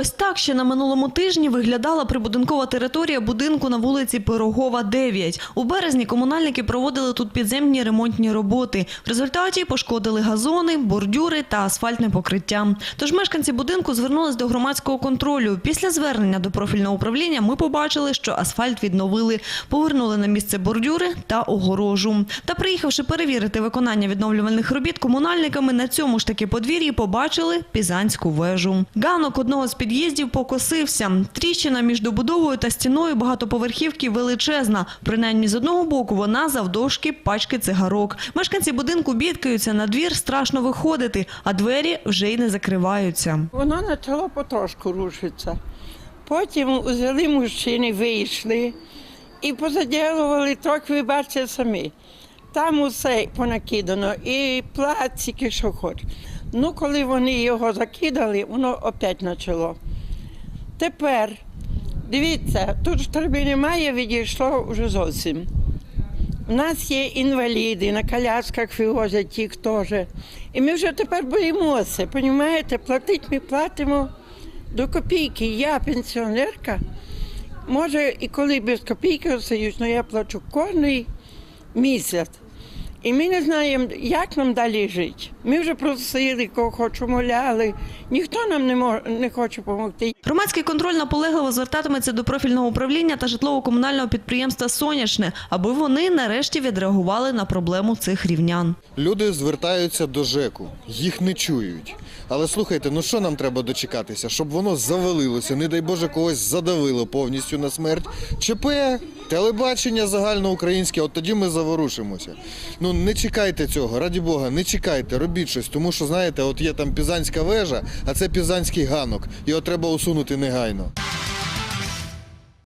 Ось так ще на минулому тижні виглядала прибудинкова територія будинку на вулиці Пирогова, 9. У березні комунальники проводили тут підземні ремонтні роботи. В результаті пошкодили газони, бордюри та асфальтне покриття. Тож мешканці будинку звернулись до громадського контролю. Після звернення до профільного управління ми побачили, що асфальт відновили, повернули на місце бордюри та огорожу. Та приїхавши перевірити виконання відновлювальних робіт комунальниками, на цьому ж таки подвір'ї побачили пізанську вежу. Ганок одного з під'їздів покосився. Тріщина між добудовою та стіною багатоповерхівки величезна. Принаймні з одного боку вона завдовжки пачки цигарок. Мешканці будинку бідкаються на двір, страшно виходити, а двері вже й не закриваються. Воно почало потрошку рушитися. Потім взяли мужчини, вийшли і позаділували трохи, ви бачите самі. Там усе понакидано, і пластики, що хоч. Ну, коли вони його закидали, воно опять почало. Тепер, дивіться, тут ж немає, відійшло вже зовсім. У нас є інваліди, на колясках вивозять їх теж. І ми вже тепер боїмося, розумієте, платити ми платимо до копійки. Я пенсіонерка. Може, і коли без копійки остаюсь, але я плачу кожний місяць. І ми не знаємо, як нам далі жити. Ми вже просили, кого хочемо, моляли. Ніхто нам не, мож, не хоче допомогти. Громадський контроль наполегливо звертатиметься до профільного управління та житлово-комунального підприємства Сонячне, аби вони нарешті відреагували на проблему цих рівнян. Люди звертаються до ЖЕКу, їх не чують. Але слухайте, ну що нам треба дочекатися? Щоб воно завалилося, не дай Боже, когось задавило повністю на смерть. ЧП, телебачення загальноукраїнське, от тоді ми заворушимося. Ну не чекайте цього, раді Бога, не чекайте, робіть щось, тому що знаєте, от є там Пізанська вежа, а це Пізанський ганок. Його треба усунути негайно.